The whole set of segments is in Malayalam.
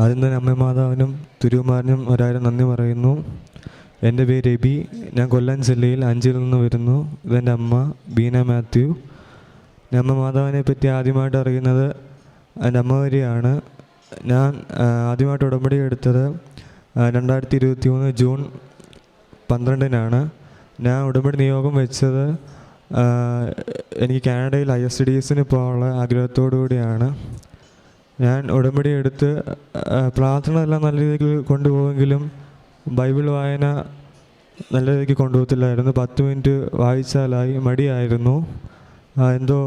ആദ്യം തന്നെ അമ്മ മാതാവിനും തിരുവുമാരനും ഒരായിരം നന്ദി പറയുന്നു. എന്റെ പേര് രബി ഞാൻ കൊല്ലം ജില്ലയിൽ അഞ്ചിൽ നിന്ന് വരുന്നു. ഇതെന്റെ അമ്മ ബീന മാത്യു. ഞാൻ അമ്മ മാതാവിനെ പറ്റി ആദ്യമായിട്ട് അറിയുന്നത് എന്റെ അമ്മ വരെയാണ്. ഞാൻ ആദ്യമായിട്ട് ഉടമ്പടി എടുത്തത് രണ്ടായിരത്തി ഇരുപത്തി മൂന്ന് ജൂൺ പന്ത്രണ്ടിനാണ്. ഞാൻ ഉടമ്പടി നിയോഗം വെച്ചത് എനിക്ക് കാനഡയിൽ ഡി എസിന് പോകാനുള്ള ആഗ്രഹത്തോടു കൂടിയാണ് ഞാൻ ഉടമ്പടി എടുത്ത് പ്രാർത്ഥന എല്ലാം നല്ല രീതിക്ക് കൊണ്ടുപോകുമെങ്കിലും ബൈബിൾ വായന നല്ല രീതിക്ക് കൊണ്ടുപോകത്തില്ലായിരുന്നു. പത്ത് മിനിറ്റ് വായിച്ചാലായി മടിയായിരുന്നു. എന്തോ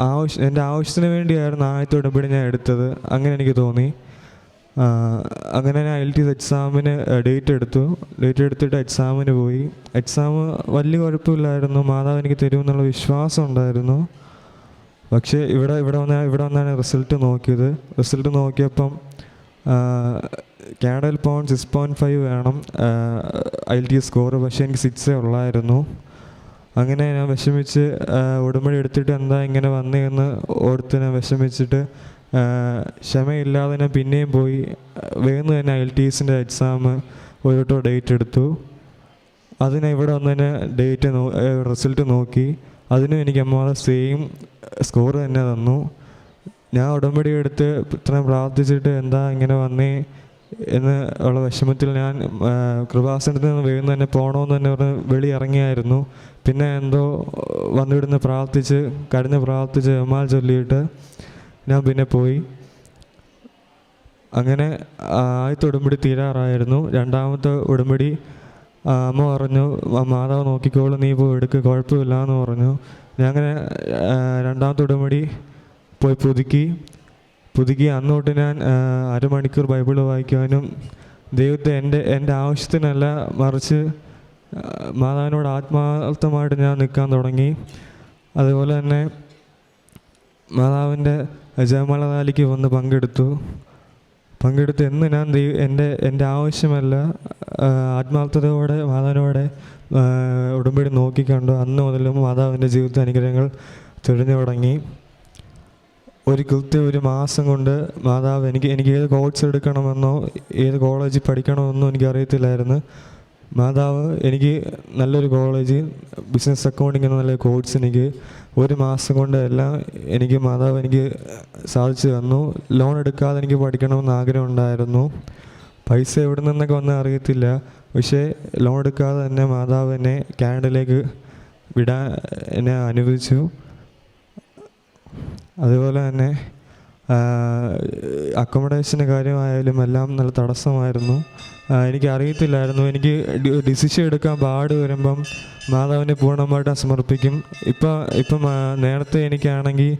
ആവശ്യം എന്റെ ആവശ്യത്തിന് വേണ്ടിയായിരുന്നു ആദ്യത്തെ ഉടമ്പടി ഞാൻ എടുത്തത്. അങ്ങനെ എനിക്ക് തോന്നി. അങ്ങനെ ഞാൻ എൽ ടി എക്സാമിന് ഡേറ്റ് എടുത്തു. ഡേറ്റ് എടുത്തിട്ട് എക്സാമിന് പോയി. എക്സാം വലിയ കുഴപ്പമില്ലായിരുന്നു. മാതാവ് എനിക്ക് തരുമെന്നുള്ള വിശ്വാസം ഉണ്ടായിരുന്നു. പക്ഷേ ഇവിടെ ഇവിടെ വന്ന ഇവിടെ വന്നാണ് റിസൾട്ട് നോക്കിയത്. റിസൾട്ട് നോക്കിയപ്പം കാഡൽ പോകാൻ സിക്സ് പോയിന്റ് ഫൈവ് വേണം. ഐ ടി സ്കോർ പക്ഷേ എനിക്ക് സിക്സേ ഉള്ളായിരുന്നു. അങ്ങനെ ഞാൻ വിഷമിച്ച് ഉടുമ്പടി എടുത്തിട്ട് എന്താ ഇങ്ങനെ വന്നതെന്ന് ഓർത്ത് ഞാൻ വിഷമിച്ചിട്ട് ക്ഷമയില്ലാതെ ഞാൻ പിന്നെയും പോയി. വേഗം തന്നെ ഐ ടി എസിന്റെ എക്സാം ഒരു വട്ടം ഡേറ്റ് എടുത്തു. അതിന് ഇവിടെ വന്നതിന് ഡേറ്റ് നോ റിസൾട്ട് നോക്കി. അതിനും എനിക്ക് അമ്മ സെയിം സ്കോർ തന്നെ തന്നു. ഞാൻ ഉടമ്പടി എടുത്ത് ഇത്രയും പ്രാർത്ഥിച്ചിട്ട് എന്താ ഇങ്ങനെ വന്നേ എന്ന് ഉള്ള വിഷമത്തിൽ ഞാൻ കൃപാസനത്തിൽ നിന്ന് വേഗം തന്നെ പോകണമെന്ന് തന്നെ പറഞ്ഞ് വെളി ഇറങ്ങിയായിരുന്നു. പിന്നെ എന്തോ വന്നിവിടുന്ന് പ്രാർത്ഥിച്ച് കടന്ന് പ്രാർത്ഥിച്ച് എമാൽ ചൊല്ലിയിട്ട് ഞാൻ പിന്നെ പോയി. അങ്ങനെ ആദ്യത്തെ ഉടമ്പടി തീരാറായിരുന്നു. രണ്ടാമത്തെ ഉടമ്പടി അമ്മ പറഞ്ഞു "ആ, മാതാവ് നോക്കിക്കോളൂ നീ പോയി എടുക്ക് കുഴപ്പമില്ല എന്ന് പറഞ്ഞു. ഞാൻ അങ്ങനെ രണ്ടാമത്തെ ഉടമ്പടി പോയി പുതുക്കി. പുതുക്കി അന്നോട്ട് ഞാൻ അരമണിക്കൂർ ബൈബിൾ വായിക്കാനും ദൈവത്തെ എന്റെ എന്റെ ആവശ്യത്തിനല്ല മറിച്ച് മാതാവിനോട് ആത്മാർത്ഥമായിട്ട് ഞാൻ നിൽക്കാൻ തുടങ്ങി. അതുപോലെ തന്നെ മാതാവിന്റെ ജയമാലതാലിക്ക് വന്ന് പങ്കെടുത്തു. പങ്കെടുത്ത് എന്ന് ഞാൻ എന്റെ എന്റെ ആവശ്യമല്ല ആത്മാർത്ഥതയോടെ മാതാവിനോടെ ഉടമ്പടി നോക്കിക്കണ്ടു അന്ന് മുതലും മാതാവിന്റെ ജീവിത അനുഗ്രഹങ്ങൾ തെളിഞ്ഞു തുടങ്ങി. ഒരു കൃത്യം ഒരു മാസം കൊണ്ട് മാതാവ് എനിക്ക് എനിക്ക് ഏത് കോഴ്സ് എടുക്കണമെന്നോ ഏത് കോളേജിൽ പഠിക്കണമെന്നോ എനിക്ക് അറിയത്തില്ലായിരുന്നു മാതാവ് എനിക്ക് നല്ലൊരു കോളേജ് ബിസിനസ് അക്കൗണ്ടിങ് എന്ന നല്ല കോഴ്സ് എനിക്ക് ഒരു മാസം കൊണ്ട് എല്ലാം എനിക്ക് മാതാവ് എനിക്ക് സാധിച്ചു തന്നു. ലോൺ എടുക്കാതെ എനിക്ക് പഠിക്കണമെന്ന് ആഗ്രഹം ഉണ്ടായിരുന്നു. പൈസ എവിടെ നിന്നൊക്കെ വന്ന് അറിയത്തില്ല. പക്ഷേ ലോൺ എടുക്കാതെ തന്നെ മാതാവ് എന്നെ കാനഡയിലേക്ക് വിടാൻ എന്നെ അനുവദിച്ചു. അതുപോലെ തന്നെ അക്കോമഡേഷന്റെ കാര്യമായാലും എല്ലാം നല്ല തടസ്സമായിരുന്നു. എനിക്ക് അറിയത്തില്ലായിരുന്നു എനിക്ക് ഡിസിഷൻ എടുക്കാൻ പാട് വരുമ്പം മാതാവിനെ പൂർണമായിട്ട് സമർപ്പിക്കും. ഇപ്പം ഇപ്പം നേരത്തെ എനിക്കാണെങ്കിൽ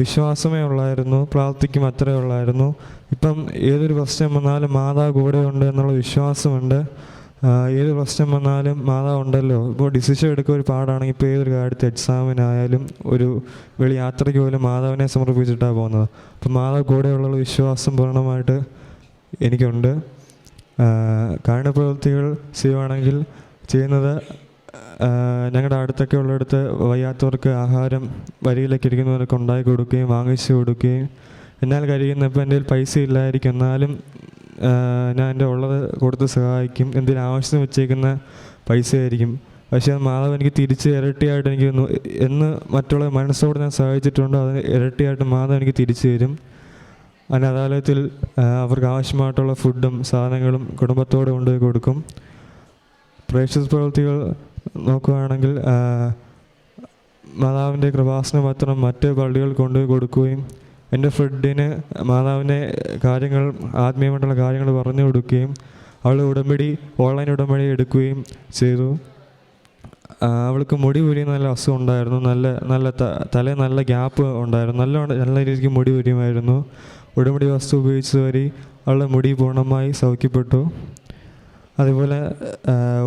വിശ്വാസമേ ഉള്ളായിരുന്നു. പ്രാർത്ഥിക്കും അത്രേ ഉള്ളായിരുന്നു. ഇപ്പം ഏതൊരു പ്രശ്നം വന്നാലും മാതാവ് കൂടെ ഉണ്ട് എന്നുള്ള വിശ്വാസമുണ്ട്. ഏത് പ്രശ്നം വന്നാലും മാതാവ് ഉണ്ടല്ലോ. ഇപ്പോൾ ഡിസിഷൻ എടുക്കുക ഒരു പാടാണെങ്കിൽ ഇപ്പോൾ ഏതൊരു കാര്യത്തിൽ എക്സാമിനായാലും ഒരു വെളി യാത്രയ്ക്ക് പോലും മാതാവിനെ സമർപ്പിച്ചിട്ടാണ് പോകുന്നത്. അപ്പോൾ മാതാവ് കൂടെയുള്ള വിശ്വാസം പൂർണമായിട്ട് എനിക്കുണ്ട്. കാരണ പ്രവൃത്തികൾ ചെയ്യുവാണെങ്കിൽ ചെയ്യുന്നത് ഞങ്ങളുടെ അടുത്തൊക്കെ ഉള്ളിടത്ത് വയ്യാത്തവർക്ക് ആഹാരം വരിയിലേക്ക് ഇരിക്കുന്നവർക്ക് ഉണ്ടാക്കി കൊടുക്കുകയും വാങ്ങിച്ചു കൊടുക്കുകയും എന്നാൽ കഴിയുന്ന ഇപ്പം എന്റെ കയ്യിൽ പൈസ ഇല്ലായിരിക്കും. എന്നാലും ഞാൻ എന്റെ ഉള്ളത് കൊടുത്ത് സഹായിക്കും. എന്തെങ്കിലും ആവശ്യത്തിന് വെച്ചേക്കുന്ന പൈസ ആയിരിക്കും പക്ഷേ മാതാവ് എനിക്ക് തിരിച്ച് ഇരട്ടിയായിട്ട് എനിക്ക് എന്ന് മറ്റുള്ള മനസ്സോട് ഞാൻ സഹായിച്ചിട്ടുണ്ടോ. അത് ഇരട്ടിയായിട്ട് മാതാവ് എനിക്ക് തിരിച്ചു തരും. അനാഥാലയത്തിൽ അവർക്ക് ആവശ്യമായിട്ടുള്ള ഫുഡും സാധനങ്ങളും കുടുംബത്തോടെ കൊണ്ടുപോയി കൊടുക്കും. പ്രേക്ഷക പ്രവൃത്തികൾ നോക്കുകയാണെങ്കിൽ മാതാവിന്റെ കൃപാസന പത്രം മറ്റ് പള്ളികൾ കൊണ്ടുപോയി കൊടുക്കുകയും എന്റെ ഫ്രണ്ടിന് മാതാവിന്റെ കാര്യങ്ങൾ ആത്മീയമായിട്ടുള്ള കാര്യങ്ങൾ പറഞ്ഞു കൊടുക്കുകയും അവൾ ഉടമ്പടി ഓൺലൈൻ ഉടമ്പടി എടുക്കുകയും ചെയ്തു. അവൾക്ക് മുടി പൊരിയുന്ന നല്ല അസുഖം ഉണ്ടായിരുന്നു. നല്ല നല്ല തലേ നല്ല ഗ്യാപ്പ് ഉണ്ടായിരുന്നു. നല്ല നല്ല രീതിക്ക് മുടി പൊരിയുമായിരുന്നു ഉടമ്പടി വസ്തു ഉപയോഗിച്ചത് വഴി അവളുടെ മുടി പൂർണമായി സൗഖ്യപ്പെട്ടു. അതുപോലെ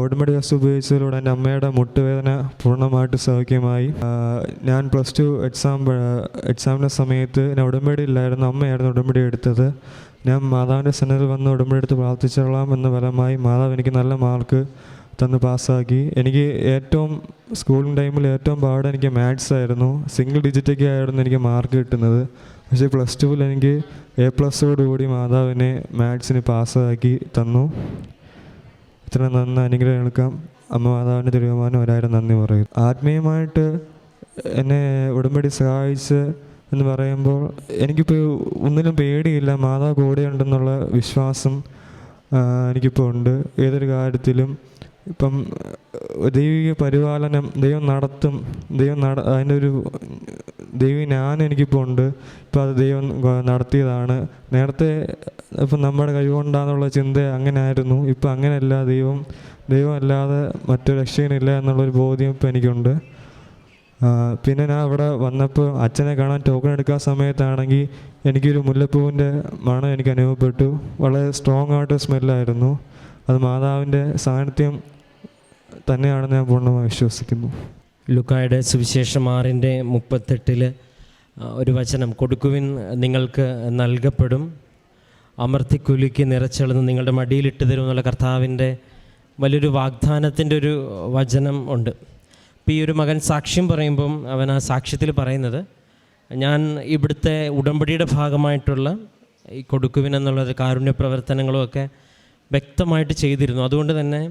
ഉടമടി വസ്തു ഉപയോഗിച്ചതിലൂടെ എന്റെ അമ്മയുടെ മുട്ടുവേദന പൂർണമായിട്ട് സൗഖ്യമായി. ഞാൻ പ്ലസ് ടു എക്സാം എക്സാമിന്റെ സമയത്ത് ഞാൻ ഉടമ്പടി ഇല്ലായിരുന്നു അമ്മയായിരുന്നു ഉടമ്പടി എടുത്തത്. ഞാൻ മാതാവിന്റെ സന്നദ്ധയിൽ വന്ന് ഉടമ്പടി എടുത്ത് പ്രാർത്ഥിച്ചോളാം എന്ന ഫലമായി മാതാവ് എനിക്ക് നല്ല മാർക്ക് തന്ന് പാസ്സാക്കി. എനിക്ക് ഏറ്റവും സ്കൂൾ ടൈമിൽ ഏറ്റവും പാട് എനിക്ക് മാത്സ് ആയിരുന്നു. സിംഗിൾ ഡിജിറ്റൊക്കെ ആയിരുന്നു എനിക്ക് മാർക്ക് കിട്ടുന്നത്. പക്ഷേ പ്ലസ് ടുവിൽ എനിക്ക് എ പ്ലസോടുകൂടി മാതാവിനെ മാത്സിന് പാസ്സാക്കി തന്നു. ഇത്ര നന്ന എടുക്കാം. അമ്മ മാതാവിന്റെ തിരുവമാനം ഒരായിരം നന്ദി പറയും ആത്മീയമായിട്ട് എന്നെ ഉടമ്പടി സഹായിച്ച് എന്ന് പറയുമ്പോൾ എനിക്കിപ്പോൾ ഒന്നിനും പേടിയില്ല. മാതാവ് കൂടെയുണ്ടെന്നുള്ള വിശ്വാസം എനിക്കിപ്പോൾ ഉണ്ട്. ഏതൊരു കാര്യത്തിലും ഇപ്പം ദൈവിക പരിപാലനം ദൈവം നടത്തും ദൈവം നട അതിന്റെ ഒരു ദൈവ ഞാൻ എനിക്കിപ്പോൾ ഉണ്ട്. ഇപ്പം അത് ദൈവം നടത്തിയതാണ്. നേരത്തെ ഇപ്പം നമ്മുടെ കഴിവുകൊണ്ടാണെന്നുള്ള ചിന്ത അങ്ങനെയായിരുന്നു. ഇപ്പം അങ്ങനെയല്ല ദൈവം ദൈവം അല്ലാതെ മറ്റൊരു രക്ഷകനില്ല എന്നുള്ളൊരു ബോധ്യം ഇപ്പം എനിക്കുണ്ട്. പിന്നെ ഞാൻ അവിടെ വന്നപ്പോൾ അച്ഛനെ കാണാൻ ടോക്കൺ എടുക്കാൻ സമയത്താണെങ്കിൽ എനിക്കൊരു മുല്ലപ്പൂവിന്റെ മണം എനിക്ക് അനുഭവപ്പെട്ടു. വളരെ സ്ട്രോങ് ആയിട്ട് സ്മെല്ലായിരുന്നു അത് മാതാവിന്റെ സാന്നിധ്യം തന്നെയാണെന്ന് ഞാൻ പൂർണമായി വിശ്വസിക്കുന്നു. ലുക്കായുടെ സുവിശേഷം ആറിന്റെ മുപ്പത്തെട്ടിൽ ഒരു വചനം കൊടുക്കുവിൻ നിങ്ങൾക്ക് നൽകപ്പെടും. അമർത്തിക്കുലുക്കി നിറച്ചെളുന്ന് നിങ്ങളുടെ മടിയിലിട്ട് തരും എന്നുള്ള കർത്താവിന്റെ വലിയൊരു വാഗ്ദാനത്തിന്റെ ഒരു വചനം ഉണ്ട്. ഇപ്പോൾ ഈ ഒരു മകൻ സാക്ഷ്യം പറയുമ്പം അവൻ ആ സാക്ഷ്യത്തിൽ പറയുന്നത് ഞാൻ ഇവിടുത്തെ ഉടമ്പടിയുടെ ഭാഗമായിട്ടുള്ള ഈ കൊടുക്കുവിൻ എന്നുള്ള കാരുണ്യ പ്രവർത്തനങ്ങളും ഒക്കെ വ്യക്തമായിട്ട് ചെയ്തിരുന്നു. അതുകൊണ്ട് തന്നെ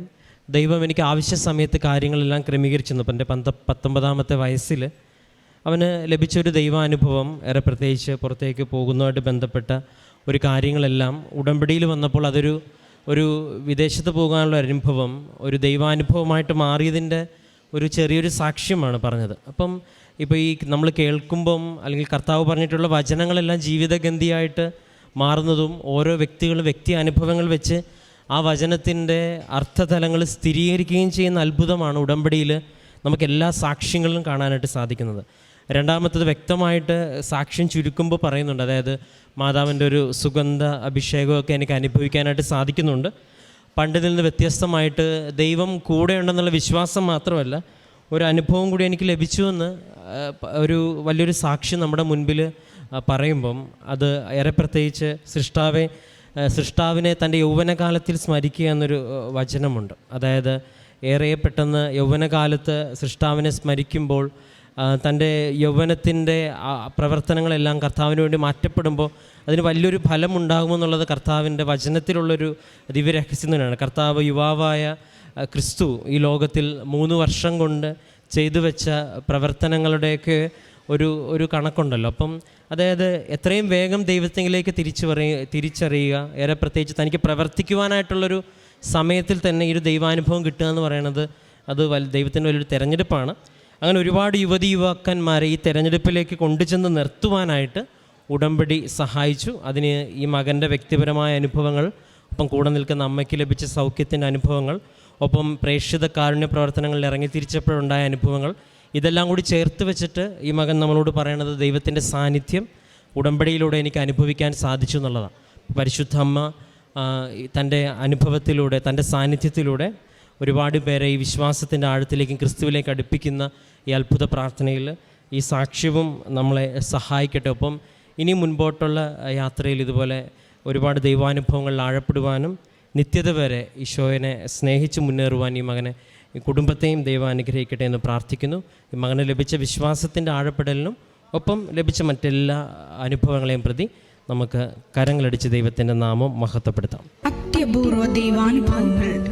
ദൈവം എനിക്ക് ആവശ്യ സമയത്ത് കാര്യങ്ങളെല്ലാം ക്രമീകരിച്ചിരുന്നു. അപ്പം എന്റെ പന്ത പത്തൊമ്പതാമത്തെ വയസ്സിൽ അവന് ലഭിച്ചൊരു ദൈവാനുഭവം ഏറെ പ്രത്യേകിച്ച് പുറത്തേക്ക് പോകുന്നതുമായിട്ട് ബന്ധപ്പെട്ട ഒരു കാര്യങ്ങളെല്ലാം ഉടമ്പടിയിൽ വന്നപ്പോൾ അതൊരു ഒരു വിദേശത്ത് പോകാനുള്ള അനുഭവം ഒരു ദൈവാനുഭവമായിട്ട് മാറിയതിന്റെ ഒരു ചെറിയൊരു സാക്ഷ്യമാണ് പറഞ്ഞത്. അപ്പം ഇപ്പോൾ ഈ നമ്മൾ കേൾക്കുമ്പം അല്ലെങ്കിൽ കർത്താവ് പറഞ്ഞിട്ടുള്ള വചനങ്ങളെല്ലാം ജീവിതഗന്ധിയായിട്ട് മാറുന്നതും ഓരോ വ്യക്തികളും വ്യക്തി അനുഭവങ്ങൾ വെച്ച് ആ വചനത്തിന്റെ അർത്ഥതലങ്ങൾ സ്ഥിരീകരിക്കുകയും ചെയ്യുന്ന അത്ഭുതമാണ് ഉടമ്പടിയിൽ നമുക്ക് എല്ലാ സാക്ഷ്യങ്ങളിലും കാണാനായിട്ട് സാധിക്കുന്നത്. രണ്ടാമത്തത് വ്യക്തമായിട്ട് സാക്ഷ്യം ചുരുക്കുമ്പോൾ പറയുന്നുണ്ട്. അതായത് മാതാവിന്റെ ഒരു സുഗന്ധ അഭിഷേകമൊക്കെ എനിക്ക് അനുഭവിക്കാനായിട്ട് സാധിക്കുന്നുണ്ട്. പണ്ടിൽ നിന്ന് വ്യത്യസ്തമായിട്ട് ദൈവം കൂടെയുണ്ടെന്നുള്ള വിശ്വാസം മാത്രമല്ല ഒരു അനുഭവം കൂടി എനിക്ക് ലഭിച്ചു എന്ന് ഒരു വലിയൊരു സാക്ഷ്യം നമ്മുടെ മുൻപിൽ പറയുമ്പം അത് ഏറെ പ്രത്യേകിച്ച് സൃഷ്ടാവെ സൃഷ്ടാവിനെ തന്റെ യൗവനകാലത്തിൽ സ്മരിക്കുക എന്നൊരു വചനമുണ്ട്. അതായത് ഏറെ പെട്ടെന്ന് യൗവനകാലത്ത് സൃഷ്ടാവിനെ സ്മരിക്കുമ്പോൾ തന്റെ യൗവനത്തിന്റെ പ്രവർത്തനങ്ങളെല്ലാം കർത്താവിന് വേണ്ടി മാറ്റപ്പെടുമ്പോൾ അതിന് വലിയൊരു ഫലമുണ്ടാകുമെന്നുള്ളത് കർത്താവിന്റെ വചനത്തിലുള്ളൊരു ദിവ്യരഹസ്യം തന്നെയാണ്. കർത്താവ് യുവാവായ ക്രിസ്തു ഈ ലോകത്തിൽ മൂന്ന് വർഷം കൊണ്ട് ചെയ്തു വെച്ച പ്രവർത്തനങ്ങളുടെയൊക്കെ ഒരു ഒരു കണക്കുണ്ടല്ലോ. അപ്പം അതായത് എത്രയും വേഗം ദൈവത്തിലേക്ക് തിരിച്ചു തിരിച്ചറിയുക ഏറെ പ്രത്യേകിച്ച് തനിക്ക് പ്രവർത്തിക്കുവാനായിട്ടുള്ളൊരു സമയത്തിൽ തന്നെ ഈ ഒരു ദൈവാനുഭവം കിട്ടുക എന്ന് പറയുന്നത് അത് വൽ ദൈവത്തിന്റെ വലിയൊരു തെരഞ്ഞെടുപ്പാണ്. അങ്ങനെ ഒരുപാട് യുവതി യുവാക്കന്മാരെ ഈ തെരഞ്ഞെടുപ്പിലേക്ക് കൊണ്ടുചെന്ന് നിർത്തുവാനായിട്ട് ഉടമ്പടി സഹായിച്ചു. അതിന് ഈ മകന്റെ വ്യക്തിപരമായ അനുഭവങ്ങൾ ഒപ്പം കൂടെ നിൽക്കുന്ന അമ്മയ്ക്ക് ലഭിച്ച സൗഖ്യത്തിന്റെ അനുഭവങ്ങൾ ഒപ്പം പ്രേക്ഷിത കാരുണ്യ പ്രവർത്തനങ്ങളിൽ ഇറങ്ങി തിരിച്ചപ്പോഴുണ്ടായ അനുഭവങ്ങൾ ഇതെല്ലാം കൂടി ചേർത്ത് വെച്ചിട്ട് ഈ മകൻ നമ്മളോട് പറയണത് ദൈവത്തിന്റെ സാന്നിധ്യം ഉടമ്പടിയിലൂടെ എനിക്ക് അനുഭവിക്കാൻ സാധിച്ചു എന്നുള്ളതാണ്. പരിശുദ്ധ അമ്മ തന്റെ അനുഭവത്തിലൂടെ തന്റെ സാന്നിധ്യത്തിലൂടെ ഒരുപാട് പേരെ ഈ വിശ്വാസത്തിന്റെ ആഴത്തിലേക്കും ക്രിസ്തുവിലേക്ക് അടുപ്പിക്കുന്ന ഈ അത്ഭുത പ്രാർത്ഥനയിൽ ഈ സാക്ഷ്യവും നമ്മളെ സഹായിക്കട്ടെ. ഒപ്പം ഇനി മുൻപോട്ടുള്ള യാത്രയിൽ ഇതുപോലെ ഒരുപാട് ദൈവാനുഭവങ്ങളിൽ ആഴപ്പെടുവാനും നിത്യത വരെ ഈശോയെ സ്നേഹിച്ച് മുന്നേറുവാൻ ഈ മകനെ ഈ കുടുംബത്തെയും ദൈവം അനുഗ്രഹിക്കട്ടെ എന്ന് പ്രാർത്ഥിക്കുന്നു. ഈ മകന് ലഭിച്ച വിശ്വാസത്തിന്റെ ആഴപ്പെടലിനും ഒപ്പം ലഭിച്ച മറ്റെല്ലാ അനുഭവങ്ങളെയും പ്രതി നമുക്ക് കരങ്ങളടിച്ച് ദൈവത്തിന്റെ നാമം മഹത്വപ്പെടുത്താം. അത്യപൂർവ ദൈവാനുഭവങ്ങൾ.